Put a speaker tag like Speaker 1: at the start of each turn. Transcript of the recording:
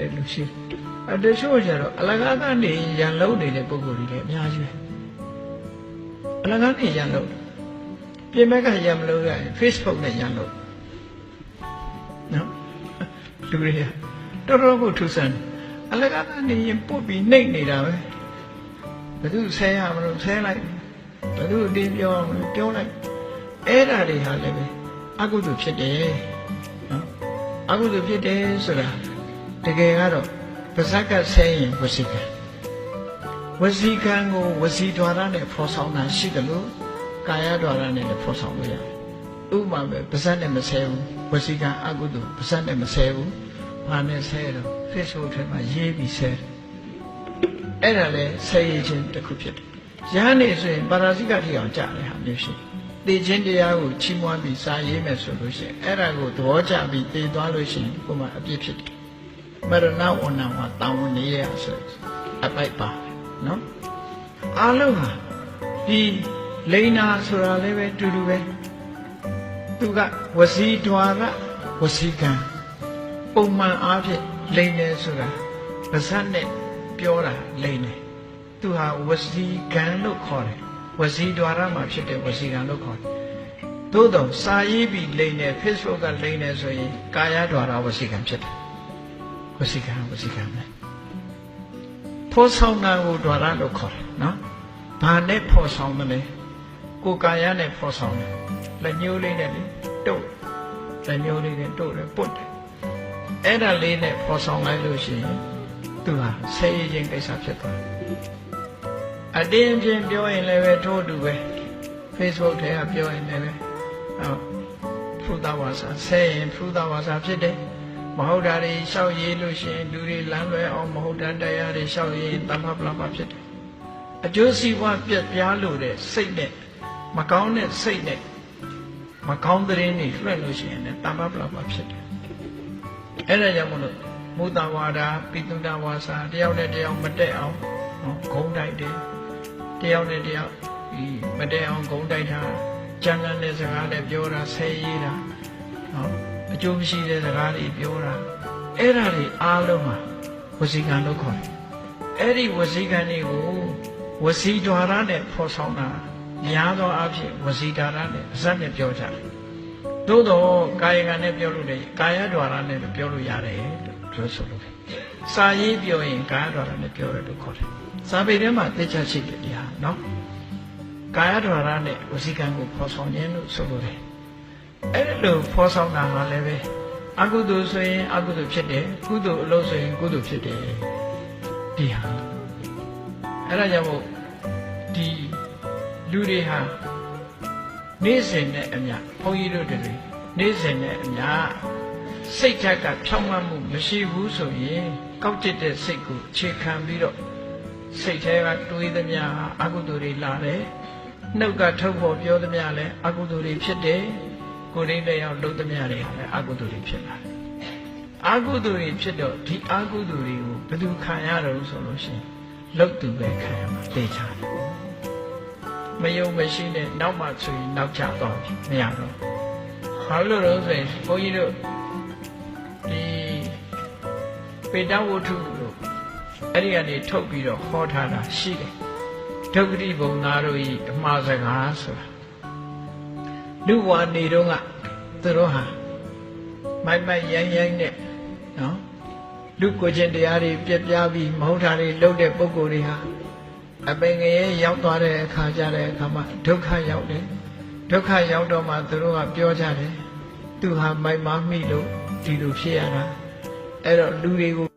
Speaker 1: တယ်လို့ရှိတယ်အတချို့ကျတော့အလကားကနေရန်လုံးနေတဲ့ပုံကိုယ်တွေလည်းအများကြီးပဲအလကားနေရန်လုံးပြင်မဲ့ကရန်မလို့ရရင် Facebook နဲ့ရန်လုံးနော်လူတွေကတော်တော်ကိုထူးဆန်းတယ်အလကားကနေရင်ပုတ်ပြီးနှိမ့်နေတာပဲဘယ်သူဆဲရမလို့ဆဲလိုက်ဘယ်သူအတင်းပြောရမလို့ပြောလိုက်အဲ့ဓာတွေဟာလည်းပဲအကုသိုလ်ဖြစ်တယ်နော်အကုသိုလ်ဖြစ်တယ်ဆိုတာ တကယ်ကတော့ပါဇက်ကဆဲရင်ဝစီကံဝစီကံကိုဝစီဒွါရနဲ့ဖော်ဆောင်တာရှိတယ်လို့ကာယဒွါရနဲ့လည်းဖော်ဆောင်လို့ရတယ်ဥပမာပဲပါဇက်နဲ့မဆဲဘူးဝစီကံအကုသိုလ်ပါဇက်နဲ့မဆဲဘူးဘာနဲ့ဆဲတော့ Facebook ထဲမှာရေးပြီးဆဲတယ်အဲ့ဒါလည်းဆဲရခြင်းတစ်ခုဖြစ်တယ်ရဟန်းနေဆိုရင်ပါရာဇိကထိအောင်ကြားတယ်ဟာမျိုးရှိတယ်တည်ခြင်းတရားကိုချီးမွမ်းပြီးစာရေးမယ်ဆိုလို့ရှိရင်အဲ့ဒါကိုသဘောကျပြီးတည်သွားလို့ရှိရင်ကိုယ်မှအပြစ်ဖြစ်တယ် မရဏဝဏမှာတာဝန်နေရဆိုအပိုက်ပါနော်အားလုံးဟာဒီလိန်နာဆိုတာလည်းပဲတူတူပဲသူကဝစီဒွါရဝစီကံပုံမှန်အားဖြင့်လိန်တယ်ဆိုတာပါဇတ်နဲ့ပြောတာလိန်တယ်သူဟာဝစီကံလို့ခေါ်တယ်ဝစီဒွါရမှာဖြစ်တဲ့ဝစီကံလို့ခေါ်တယ်သို့တော့စာရေးပြီးလိန်တယ် Facebook ကလိန်တယ်ဆိုရင်ကာယဒွါရဝစီကံဖြစ်တယ် ဝစီကံဝစီကံပဲဖော်ဆောင်တာကိုဒွါရလို့ခေါ်တယ်နော်ဘာနဲ့ဖော်ဆောင်မလဲကိုယ်ကာယနဲ့ဖော်ဆောင်တယ်လက်ညှိုးလေးနဲ့လေတုတ်လက်ညှိုးလေးနဲ့တုတ်တယ်ပုတ်တယ်အဲ့ဒါလေးနဲ့ဖော်ဆောင်လိုက်လို့ရှိရင်သူဟာဆဲရခြင်းကိစ္စဖြစ်သွားတယ်အတင်းချင်းပြောရင်လည်းပဲထို့အတူပဲ Facebook ထဲကပြောရင်လည်းပဲဟုတ်ဖုဒဝါစာဆဲရင်ဖုဒဝါစာဖြစ်တယ် မဟုတ်တာတွေရှောက်ရေးလို့ရှိရင်လူတွေလမ်းလွဲအောင်မဟုတ်တာတရားတွေရှောက်ရေးတမ္မပလမဖြစ်တယ်အကျိုးစီးပွားပြက်ပြားလို့တဲ့စိတ်နဲ့မကောင်းတဲ့စိတ်နဲ့မကောင်းတဲ့ရင်းတွေလွှဲလို့ရှိရင်လည်းတမ္မပလမဖြစ်တယ်အဲ့ဒါကြောင့်မလို့မုဒ္ဒဝါဒပိတုဒ္ဒဝါစာတယောက်နဲ့တယောက်မတက်အောင်နော်ဂုံးတိုက်တယ်တယောက်နဲ့တယောက်ဒီမတက်အောင်ဂုံးတိုက်တာကြမ်းတမ်းတဲ့စကားနဲ့ပြောတာဆဲရေးတာနော် အကျိုးမရှိတဲ့စကားတွေပြောတာအဲ့ဒါတွေအားလုံးဟာဝစီကံလို့ခေါ်တယ်အဲ့ဒီဝစီကံတွေကိုဝစီဒွါရနဲ့ဖော်ဆောင်တာများသောအားဖြင့်ဝစီဓာရနဲ့အစက်နဲ့ပြောကြတယ်သို့တော့ကာယကံနဲ့ပြောလို့လည်းကာယဒွါရနဲ့လည်းပြောလို့ရတယ်လို့ပြောဆိုလို့တယ်စာရေးပြောရင်ကာယဒွါရနဲ့ပြောတယ်လို့ခေါ်တယ်စာပေထဲမှာသိချရှိတယ်ဒီဟာနော်ကာယဒွါရနဲ့ဝစီကံကိုဖော်ဆောင်ခြင်းလို့ဆိုလို့တယ် အဲ့ဒါလို့ဖော်ဆောင်တာကလည်းပဲအကုသိုလ်ဆိုရင်အကုသိုလ်ဖြစ်တယ်ကုသိုလ်အလုပ်ဆိုရင်ကုသိုလ်ဖြစ်တယ်ဒီဟာအဲ့ဒါကြောင့်မို့ဒီလူတွေဟာနေ့စဉ်နဲ့အမျှဘုန်းကြီးတို့တွေနေ့စဉ်နဲ့အမျှစိတ်ဓာတ်ကဖြောင်းမှမှုမရှိဘူးဆိုရင်ကောက်ကျစ်တဲ့စိတ်ကိုခြေခံပြီးတော့စိတ်ထဲကတွေးသမျှအကုသိုလ်တွေလာတယ်နှုတ်ကထုတ်ဖို့ပြောသမျှလည်းအကုသိုလ်တွေဖြစ်တယ် ကိုယ်ရင်းတဲ့ရောက်လုံးသမျှတွေဟာလည်းအကုသိုလ်တွေဖြစ်လာတယ်အကုသိုလ်တွေဖြစ်တော့ဒီအကုသိုလ်တွေကိုဘယ်သူခံရတော့ဆိုလို့ရှိရင်လုတ်သူပဲခံရမှာသိချတယ်မယုံမရှိနဲ့နောက်မှဆိုရင်နောက်ကျတော့မရတော့ဘာလို့လဲဆိုရင်ဘုန်းကြီးတို့ဒီပေတဝုထုလို့အဲ့ဒီကနေထုတ်ပြီးတော့ဟောထားတာရှိတယ်ဒုက္ခတိဘုံသားတို့ဤအမှားစကားဆိုတာ လူဘဝနေတော့ကသူတို့ဟာမိုက်မိုက်ရိုင်းရိုင်းနဲ့နော်လူကိုချင်းတရားတွေပြက်ပြားပြီးမဟုတ်တာတွေလုပ်တဲ့ပုံကိုယ်တွေဟာအပင်ငရဲရောက်သွားတဲ့အခါကျတဲ့အခါမှာဒုက္ခရောက်တယ်ဒုက္ခရောက်တော့မှသူတို့ကပြောကြတယ်သူဟာမိုက်မားမိလို့ဒီလိုဖြစ်ရတာအဲ့တော့လူတွေကို